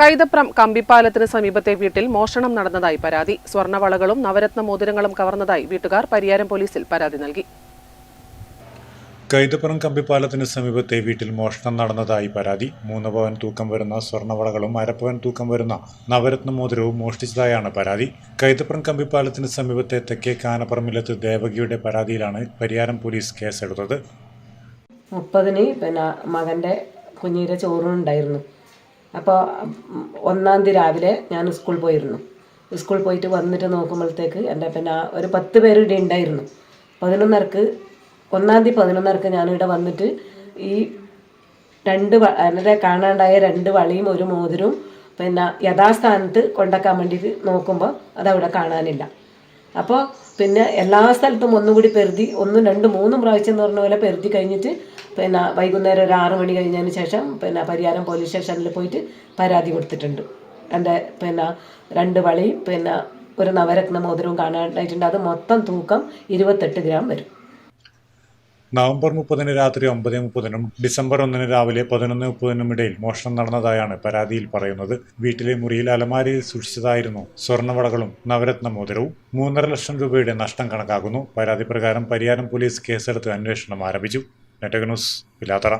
കൈതപ്രം കമ്പിപ്പാലത്തിന് സമീപത്തെ വീട്ടിൽ മോഷണം നടന്നതായി പരാതി. സ്വർണവളകളും നവരത്ന മോതിരങ്ങളും കവർന്നതായി വീട്ടുകാർ പരിയാരം പോലീസിൽ പരാതി നൽകി. കൈതപ്പുറം കമ്പിപ്പാലത്തിന് സമീപത്തെ വീട്ടിൽ മോഷണം നടന്നതായി പരാതി. മൂന്ന് പവൻ തൂക്കം വരുന്ന സ്വർണവളകളും അരപ്പവൻ തൂക്കം വരുന്ന നവരത്ന മോതിരവും മോഷ്ടിച്ചതായാണ് പരാതി. കൈതപ്പുറം കമ്പിപ്പാലത്തിന് സമീപത്തെ തെക്കേ കാനപ്പുറമിലത്ത് ദേവകിയുടെ പരാതിയിലാണ് പരിയാരം പോലീസ് കേസെടുത്തത്. മുപ്പതിന് പിന്നെ മകന്റെ കുഞ്ഞിന്റെ ചോറുണ്ടായിരുന്നു. അപ്പോൾ ഒന്നാം തീയതി രാവിലെ ഞാൻ സ്കൂളിൽ പോയിരുന്നു. സ്കൂളിൽ പോയിട്ട് വന്നിട്ട് നോക്കുമ്പോഴത്തേക്ക് എന്റെ പിന്നെ ഒരു പത്ത് പേര് ഇവിടെ ഉണ്ടായിരുന്നു. പതിനൊന്നരക്ക് ഒന്നാം തീയതി പതിനൊന്നരക്ക് ഞാനിവിടെ വന്നിട്ട് ഈ രണ്ട് എന്റെ കാണാണ്ടായ രണ്ട് വളയും ഒരു മോതിരവും പിന്നെ യഥാസ്ഥാനത്ത് കൊണ്ടാക്കാൻ വേണ്ടിയിട്ട് നോക്കുമ്പോൾ അതവിടെ കാണാനില്ല. അപ്പോൾ പിന്നെ എല്ലാ സ്ഥലത്തും ഒന്നുകൂടി പെരുതി ഒന്നും രണ്ടും മൂന്നും പ്രാവശ്യം എന്ന് പറഞ്ഞ പോലെ പെരുതി കഴിഞ്ഞിട്ട് പിന്നെ വൈകുന്നേരം ഒരു ആറ് മണി കഴിഞ്ഞതിന് ശേഷം പിന്നെ പരിയാരം പോലീസ് സ്റ്റേഷനിൽ പോയിട്ട് പരാതി കൊടുത്തിട്ടുണ്ട്. എന്റെ പിന്നെ രണ്ട് വളയും പിന്നെ ഒരു നവരത്ന മോതിരവും കാണാനായിട്ടുണ്ട്. അത് മൊത്തം തൂക്കം ഇരുപത്തെട്ട് ഗ്രാം വരും. നവംബർ മുപ്പതിന് രാത്രി ഒമ്പത് മുപ്പതിനും ഡിസംബർ ഒന്നിന് രാവിലെ പതിനൊന്ന് മുപ്പതിനും ഇടയിൽ മോഷണം നടന്നതായാണ് പരാതിയിൽ പറയുന്നത്. വീട്ടിലെ മുറിയിൽ അലമാരിയിൽ സൂക്ഷിച്ചതായിരുന്നു സ്വർണവളകളും നവരത്ന മോതിരവും. മൂന്നര ലക്ഷം രൂപയുടെ നഷ്ടം കണക്കാക്കുന്നു. പരാതി പ്രകാരം പരിയാരം പോലീസ് കേസെടുത്ത് അന്വേഷണം ആരംഭിച്ചു. നെറ്റക് ന്യൂസ് പിലാത്തറ